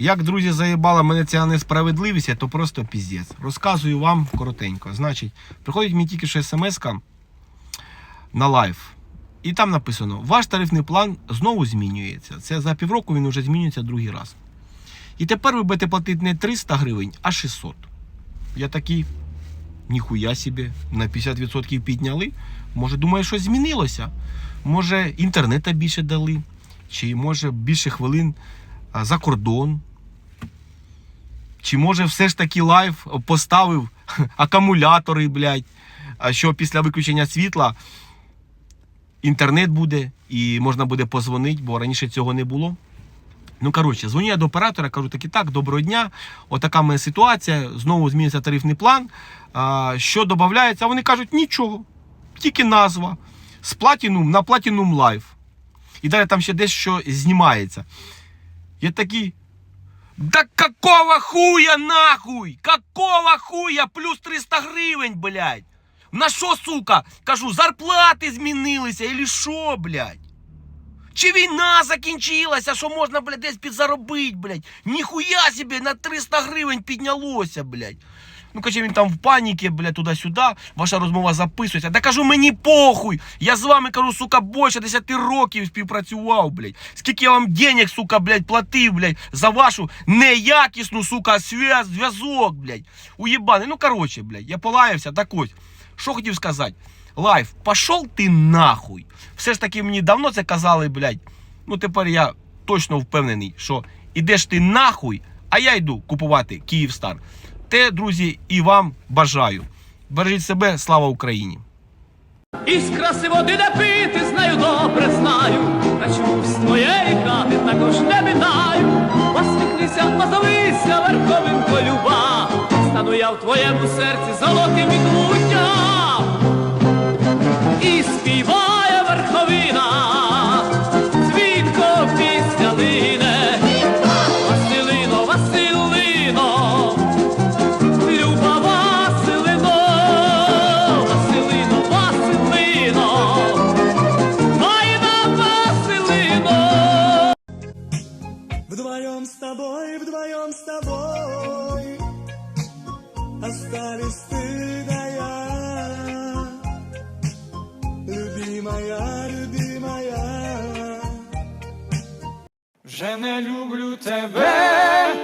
Як, друзі, заїбала мене ця несправедливість, то просто піздець. Розказую вам коротенько. Значить, приходить мені тільки що смс на лайв. І там написано: ваш тарифний план знову змінюється. Це за півроку він вже змінюється другий раз. І тепер ви будете платити не 300 гривень, а 600. Я такий, ніхуя собі, на 50% підняли. Може, думаю, щось змінилося. Може, інтернета більше дали, чи може більше хвилин за кордон. Чи може все ж таки лайв поставив акумулятори, блядь, що після виключення світла інтернет буде і можна буде позвонити, бо раніше цього не було. Ну, коротше, дзвоню я до оператора, кажу, так і так, доброго дня. Отака моя ситуація. Знову зміниться тарифний план. А, що додається? Вони кажуть, нічого. Тільки назва. З Platinum на Platinum Live. І далі там ще дещо знімається. Я такий. Да какого хуя нахуй? Какого хуя? Плюс 300 гривень, блядь. На що, сука? Кажу, зарплати змінилися, или що, блядь? Чи війна закінчилася, що можна, блядь, десь підзаробити, блядь? Ніхуя собі на 300 гривень піднялося, блядь. Ну, каже, він там в паніки, блядь, туди-сюди, ваша розмова записується. Да кажу, мені похуй. Я з вами кажу, сука, більше 10 років співпрацював, блядь. Скільки я вам денег, сука, блядь, платив, блядь, за вашу неякісну, сука, зв'язок, блядь. Уєбаний. Ну, коротше, блядь, я полаявся, так ось. Що хотів сказати? Лайф, пошов ти нахуй. Все ж таки мені давно це казали, блядь. Ну тепер я точно впевнений, що ідеш ти нахуй, а я йду купувати Київстар. Те, друзі, і вам бажаю. Бережіть себе, слава Україні! Із води не пити, знаю, добре знаю. Та чому твоєї хати також не минаю. Посміхнися, озовися, верховинко люба. Стану я в твоєму серці золотим відлуттям. І співає Остались ты да я Любимая, любимая Вже не люблю тебе,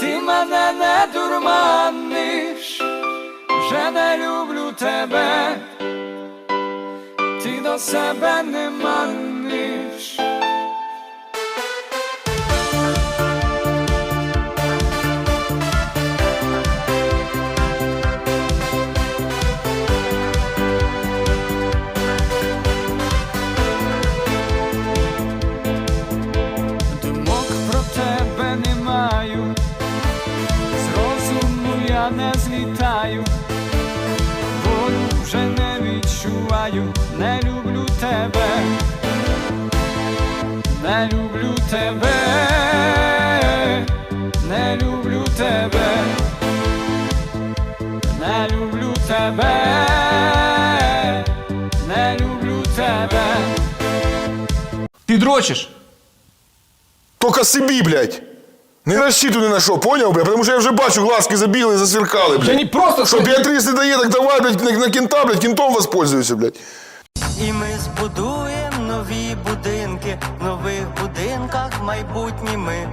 ти мене не дурманиш, вже не люблю тебе, ти до себе не маниш. Тебе, не люблю тебе. Ти дрочиш? Только собі, блядь. Не рассчитывай на що, понял, блядь? Потому що я вже бачу, глазки забігли, засверкали, блядь. Я не просто Що, Біатріс не дає, так давай, блядь, на, на кента, блядь, кентом воспользуйся, блядь. І ми збудуємо нові будинки, в нових будинках майбутні ми.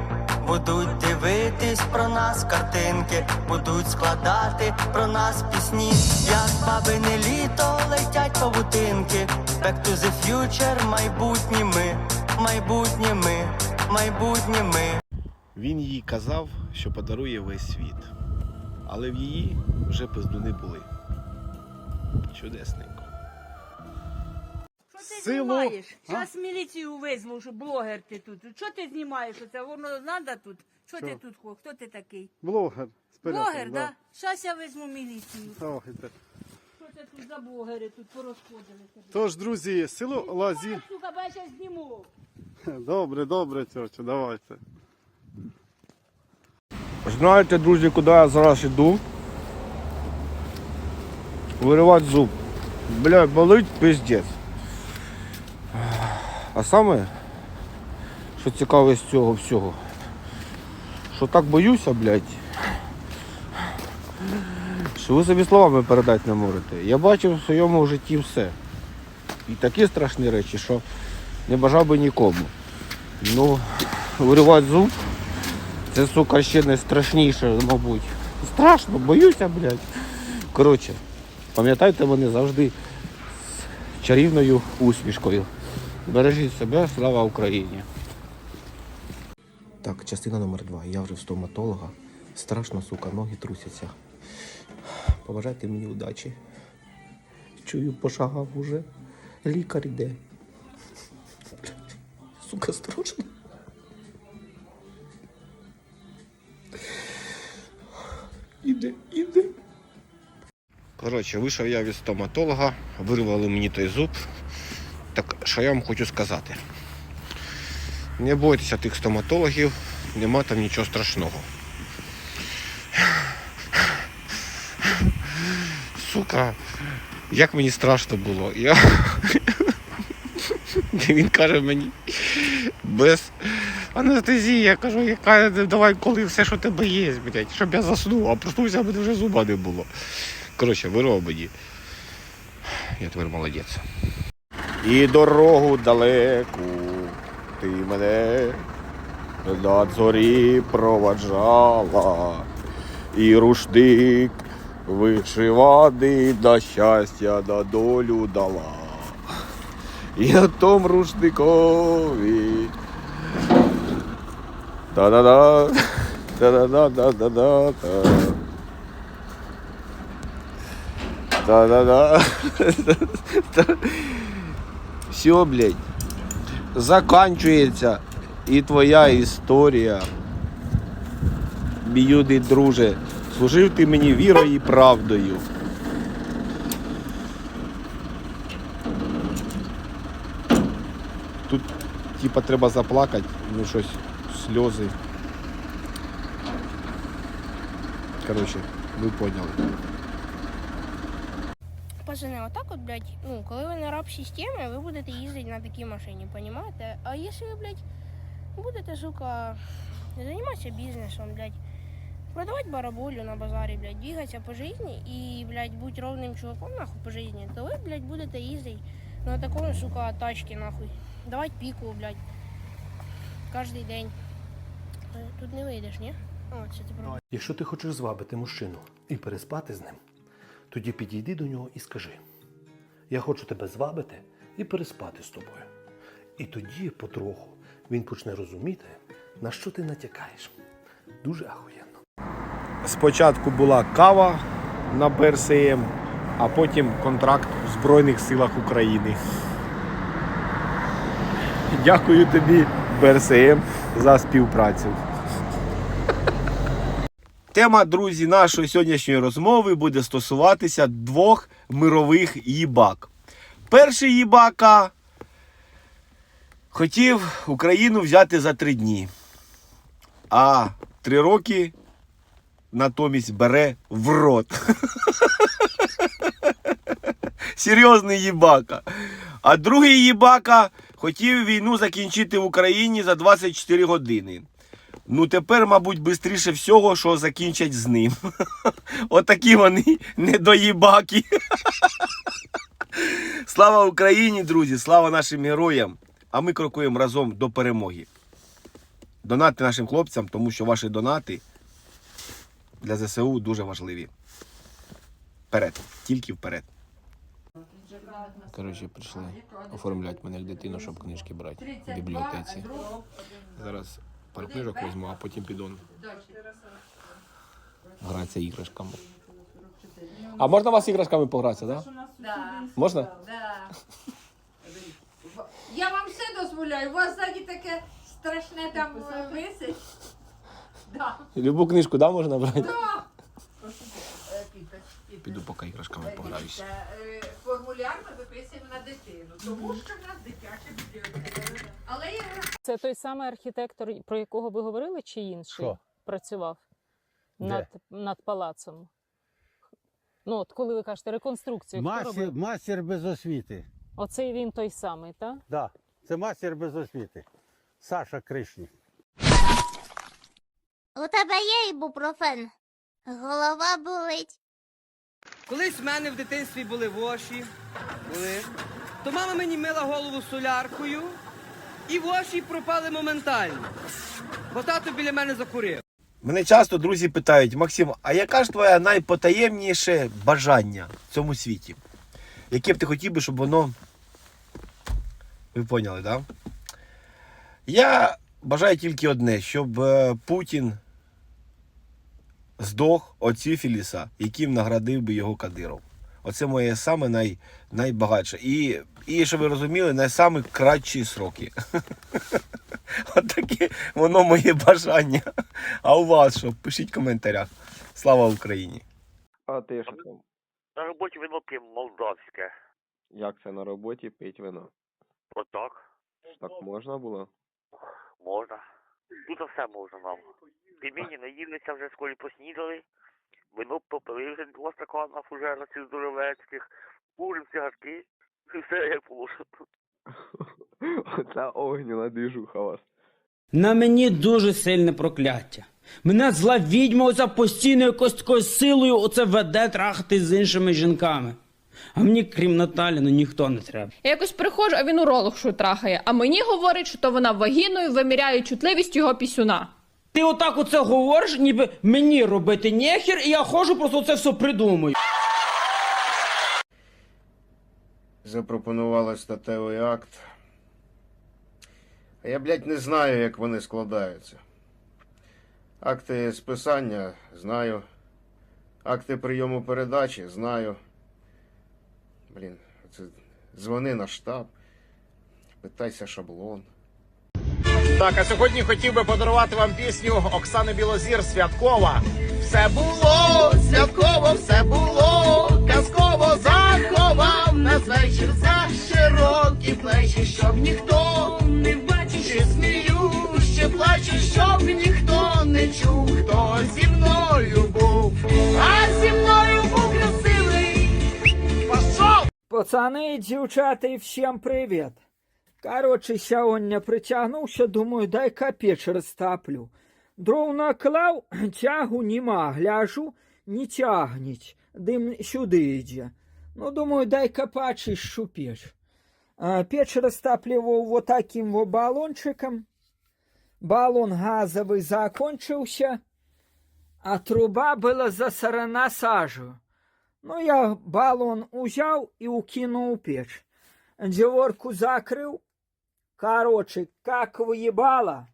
Будуть дивитись про нас картинки, будуть складати про нас пісні, як бабине літо летять павутинки. Back to the future, майбутні ми, майбутні ми, майбутні ми. Він їй казав, що подарує весь світ. Але в її вже пиздуни були. Чудесненько. Ти знімаєш? Зараз міліцію визву, що блогер ти тут. Що ти знімаєш? Оце воно треба тут? Що ти тут? хо- Хто ти такий? Блогер. з Пирятина, Блогер, да? Зараз я візьму міліцію. Слухайте. Що це тут за блогери тут порозходилися? Тож, друзі, село Лазі. Сука, бо я зараз зніму. Добре, добре, тьотю, давайте. Знаєте, друзі, куди я зараз йду? Виривати зуб. Бля, болить пиздець. А саме, що цікаве з цього всього, що так боюся, блядь. Що ви собі словами передати не можете. Я бачив в своєму житті все. І такі страшні речі, що не бажав би нікому. Ну, виривати зуб, це, сука, ще не страшніше, мабуть. Страшно, боюся, блядь. Коротше, пам'ятайте мене завжди з чарівною усмішкою. Бережіть себе, слава Україні! Так, частина номер два. Я вже в стоматолога. Страшно, сука, ноги трусяться. Побажайте мені удачі. Чую, пошагав уже. Лікар йде. Сука, страшно. Іде, іде. Коротше, вийшов я від стоматолога, вирвали мені той зуб. Так що я вам хочу сказати? Не бойтеся тих стоматологів, нема там нічого страшного. Сука, як мені страшно було. Я... Він каже мені без анестезії, я кажу, яка давай коли все, що тебе є, блядь, щоб я заснув, а проснувся, а мене вже зуба не було. Коротше, вирвав мені. Я тепер молодець. І дорогу далеку ти мене на зорі проваджала, і рушник вишиваний на щастя на долю дала. І на том рушникові. Та-да-да, та-да-да-да-да-да. Та-да-да. Все, блядь. Заканчується і твоя історія. Мій друже, служив ти мені вірою і правдою. Тут типа треба заплакати, ну щось, сльози. Коротше, ви поняли. Пацани, отак от, блядь, ну, коли ви на раб системі, ви будете їздити на такій машині, понімаєте? А якщо ви, блядь, будете, сука, займатися бізнесом, блядь, продавати бараболю на базарі, блядь, двигатися по житті і, блядь, бути ровним чуваком, нахуй, по житті, то ви, блядь, будете їздити на такому, сука, тачці, нахуй. Давати піку, блядь, кожен день. Тут не вийдеш, ні? О, це ти. Якщо ти хочеш звабити мужчину і переспати з ним, тоді підійди до нього і скажи: Я хочу тебе звабити і переспати з тобою. І тоді потроху він почне розуміти, на що ти натякаєш. Дуже ахуєнно. Спочатку була кава на БРСМ, а потім контракт в Збройних силах України. Дякую тобі, БРСМ, за співпрацю. Тема, друзі, нашої сьогоднішньої розмови буде стосуватися двох мирових їбак. Перший їбака хотів Україну взяти за три дні, а три роки натомість бере в рот. Серйозний їбака. А другий їбака хотів війну закінчити в Україні за 24 години. Ну тепер, мабуть, швидше всього, що закінчать з ним. Отакі вони недоїбаки. Слава Україні, друзі! Слава нашим героям! А ми крокуємо разом до перемоги. Донати нашим хлопцям, тому що ваші донати для ЗСУ дуже важливі. Вперед, тільки вперед. Коротше, прийшли оформляти мене як дитину, щоб книжки брати в бібліотеці. Зараз пару книжок візьму, а потім піду гратися іграшками. А можна у вас іграшками погратися, так? Да? Можна? Я вам все дозволяю, у вас ззаді таке страшне там висить. Любу книжку, да, можна брати? Піду поки іграшками пограюся. Формуляр ми виписуємо на дитину, тому що в нас я Це той самий архітектор, про якого ви говорили, чи інший Що? працював над, над палацом? Ну, от коли ви кажете реконструкцію, хто робив? мастер без освіти. Оцей він той самий, так? Да, це мастер без освіти. Саша Кришнік. У тебе є ібупрофен? Голова болить. Колись в мене в дитинстві були воші, були. То мама мені мила голову соляркою, і воші пропали моментально. Бо тато біля мене закурив. Мене часто друзі питають, Максим, а яка ж твоє найпотаємніше бажання в цьому світі? Яке б ти хотів би, щоб воно. Ви поняли, так? Да? Я бажаю тільки одне, щоб е, Путін здох від сифіліса, яким наградив би його Кадиров. Оце моє саме най, найбагатше. І, і щоб ви розуміли, найсаме кратші сроки. От таке воно моє бажання. А у вас що? Пишіть в коментарях. Слава Україні! А ти що там? На роботі вино п'ємо молдавське. Як це на роботі пить вино? Отак. Так можна було? Можна. Тут все можна нам. Пельмені наїлися вже в школі поснідали. Вино попили два стакана фужера цих здоровецьких. Курим цигарки. І все як положено. Оце огняна двіжуха вас. На мені дуже сильне прокляття. Мене зла відьма оця постійно якось такою силою оце веде трахати з іншими жінками. А мені, крім Наталі, ну ніхто не треба. Я якось приходжу, а він уролог що трахає. А мені говорить, що то вона вагіною виміряє чутливість його пісюна. Ти отак оце говориш, ніби мені робити нехер, і я ходжу, просто це все придумую. Запропонували статевий акт. А я, блядь, не знаю, як вони складаються. Акти списання знаю. Акти прийому передачі знаю. Блін, це дзвони на штаб. Питайся шаблон. Так, а сьогодні хотів би подарувати вам пісню Оксани Білозір Святкова. Все було святково, все було казково заховав нас вечір за широкі плечі, щоб ніхто не бачив, чи смію, ще плачу, щоб ніхто не чув, хто зі мною був, а зі мною був красивий. Пацани дівчата, і всім привіт. Короче, сьогодні притягнувся, думаю, дай капець розтаплю. Дров наклав, тягу нема, гляжу, не тягніть, дим сюди йде. Ну, думаю, дай копачий щупеч. А, печь растапливал вот таким вот баллончиком. Баллон газовый закончился, а труба была засорена сажей. Ну, я баллон узяв і укинув у печь. Діворку закрив. Короче, как выебала.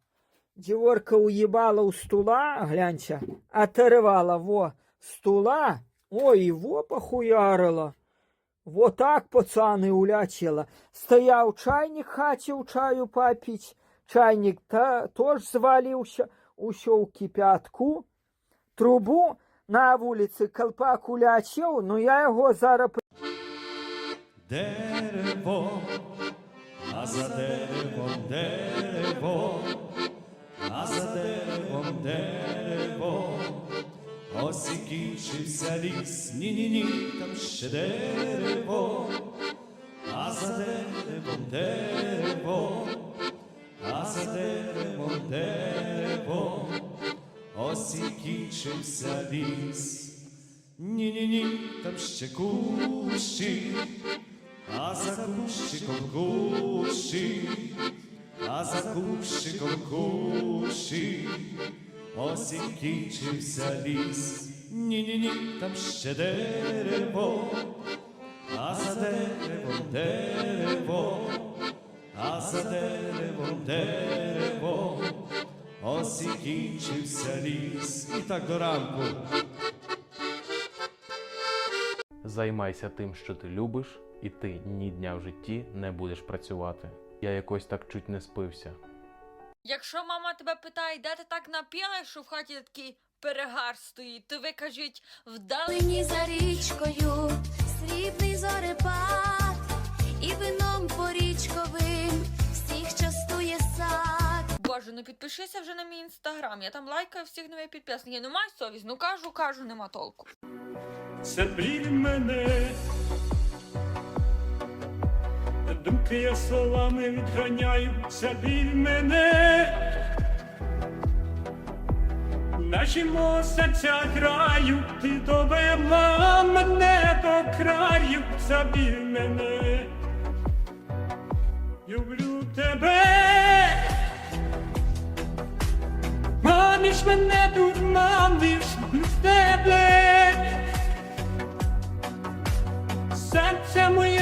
Діворка уебала у стула, гляньте, оторвала во стула. Ой, его похуярила. Вот так, пацаны, улетела. Стоял чайник, хотел чаю попить. Чайник та, тоже звалился, ушел кипятку. Трубу на вулиці колпак улетел, но я його зараз Дерево, а за деревом дерево, а за деревом дерево, ось і кінчився ліс, ні-ні-ні, там ще дерево, а за деревом дерево, а за деревом дерево, ось і кінчився ліс. Ні-ні-ні, там ще кущі, а за кущиком кущі, а за кущиком кущі, ось і ліс. Ні-ні-ні, там ще дерево, а за деревом дерево, а за деревом дерево, ось і кінчився ліс. І так до ранку. Займайся тим, що ти любиш, і ти ні дня в житті не будеш працювати. Я якось так чуть не спився. Якщо мама тебе питає, де ти так напіла, що в хаті такий перегар стоїть, то ви кажіть, вдалині за річкою, срібний зорепад, і вином порічковим всіх частує сад. Боже, ну підпишися вже на мій інстаграм. Я там лайкаю всіх нових підписників. Ну май совість, ну кажу, кажу, нема толку. Це біль мене, думки я словами відганяю, біль мене, Наші серця грають, ти довела мене до краю, забір мене. Люблю тебе. Маниш мене, дурманиш, люблю тебе. Серце моє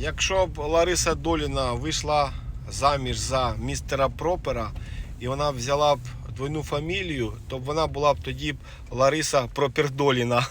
Якщо б Лариса Доліна вийшла заміж за містера Пропера і вона взяла б двойну фамілію, то вона була б тоді б Лариса Пропердоліна.